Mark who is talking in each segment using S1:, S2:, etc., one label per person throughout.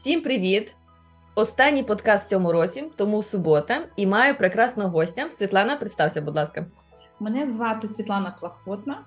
S1: Всім привіт! Останній подкаст в цьому році, тому субота, і маю прекрасного гостя. Світлана, представся, будь ласка.
S2: Мене звати Світлана Плахотна,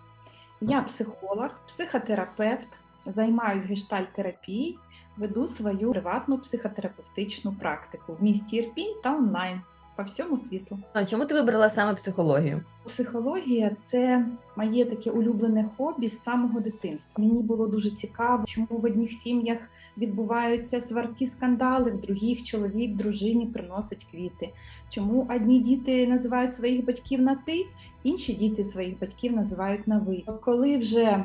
S2: я психолог, психотерапевт, займаюсь гештальт-терапією, веду свою приватну психотерапевтичну практику в місті Ірпінь та онлайн по всьому світу.
S1: А чому ти вибрала саме психологію?
S2: Психологія це моє таке улюблене хобі з самого дитинства. Мені було дуже цікаво, чому в одних сім'ях відбуваються сварки, скандали, в других чоловік дружині приносить квіти. Чому одні діти називають своїх батьків на ти, інші діти своїх батьків називають на ви. Коли вже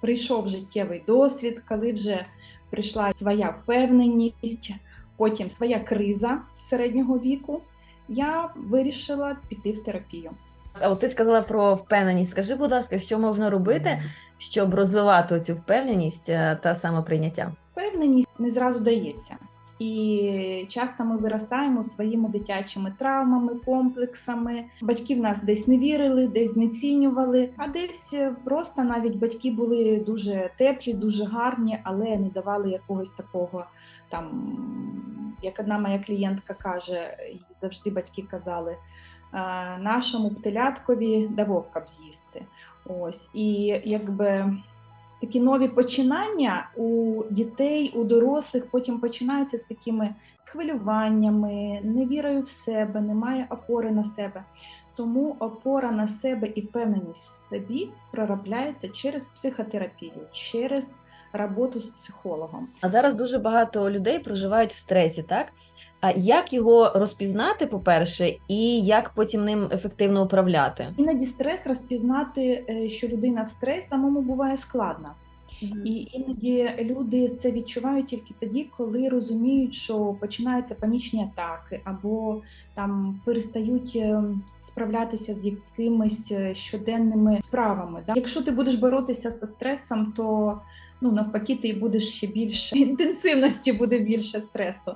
S2: прийшов життєвий досвід, коли вже прийшла своя впевненість, потім своя криза середнього віку, я вирішила піти в терапію.
S1: А от ти сказала про впевненість. Скажи, будь ласка, що можна робити, щоб розвивати цю впевненість е, та самоприйняття?
S2: Впевненість не зразу дається. І часто ми виростаємо своїми дитячими травмами, комплексами. Батьки в нас десь не вірили, десь знецінювали, а десь просто навіть батьки були дуже теплі, дуже гарні, але не давали якогось такого там, як одна моя клієнтка каже, і завжди батьки казали. «Е, Нашому птиляткові да вовка б з'їсти. Ось і якби такі нові починання у дітей, у дорослих потім починаються з такими схвилюваннями, невірою в себе, немає опори на себе. Тому опора на себе і впевненість в собі проробляється через психотерапію, через роботу з психологом.
S1: А зараз дуже багато людей проживають в стресі, так? А як його розпізнати, по-перше, і як потім ним ефективно управляти?
S2: Іноді стрес розпізнати, е, що людина в стресі, самому буває складно. І іноді люди це відчувають тільки тоді, коли розуміють, що починаються панічні атаки, або там перестають е, справлятися з якимись е, щоденними справами. Да? Якщо ти будеш боротися зі стресом, то ну навпаки, ти будеш ще більше інтенсивності буде більше стресу.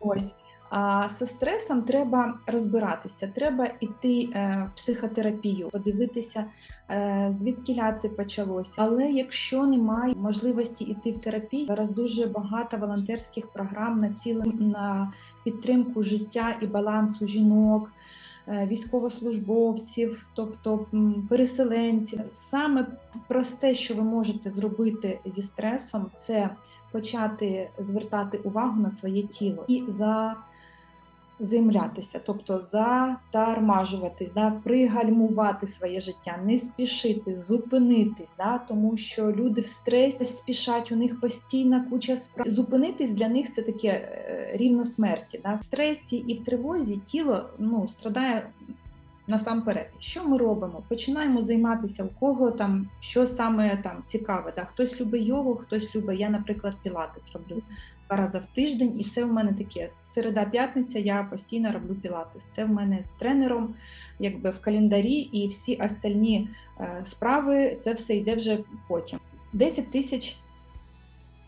S2: Ось. А зі стресом треба розбиратися, треба йти е, в психотерапію, подивитися, е, звідки це почалося. Але якщо немає можливості йти в терапію, зараз дуже багато волонтерських програм націлених на підтримку життя і балансу жінок. е, Військовослужбовців, тобто переселенців, саме просте, що ви можете зробити зі стресом, це почати звертати увагу на своє тіло і за займлятися, тобто затармажуватись, да, пригальмувати своє життя, не спішити, зупинитись, да, тому що люди в стресі спішать, у них постійна куча справ. Зупинитись для них це таке е, рівно смерті. Да. В стресі і в тривозі тіло ну, страдає. Насамперед, що ми робимо? Починаємо займатися у кого там що саме там цікаве. Да? Хтось любить йогу, хтось любить. Я, наприклад, пілатес роблю два рази в тиждень, і це в мене таке середа-п'ятниця. Я постійно роблю пілатес. Це в мене з тренером, якби в календарі, і всі остальні е, справи це все йде вже потім. 10 тисяч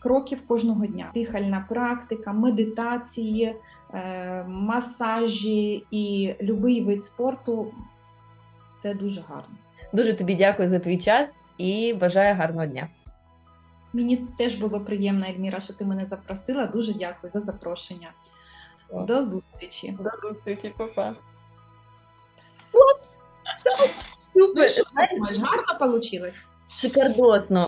S2: кроків кожного дня. Дихальна практика, медитації, е, масажі і любий вид спорту це дуже гарно.
S1: Дуже тобі дякую за твій час і бажаю гарного дня.
S2: Мені теж було приємно, Ельміра, що ти мене запросила. Дуже дякую за запрошення. До зустрічі.
S1: До зустрічі, папа. Клас! Супер!
S2: Гарно вийшло?
S1: Шикардосно!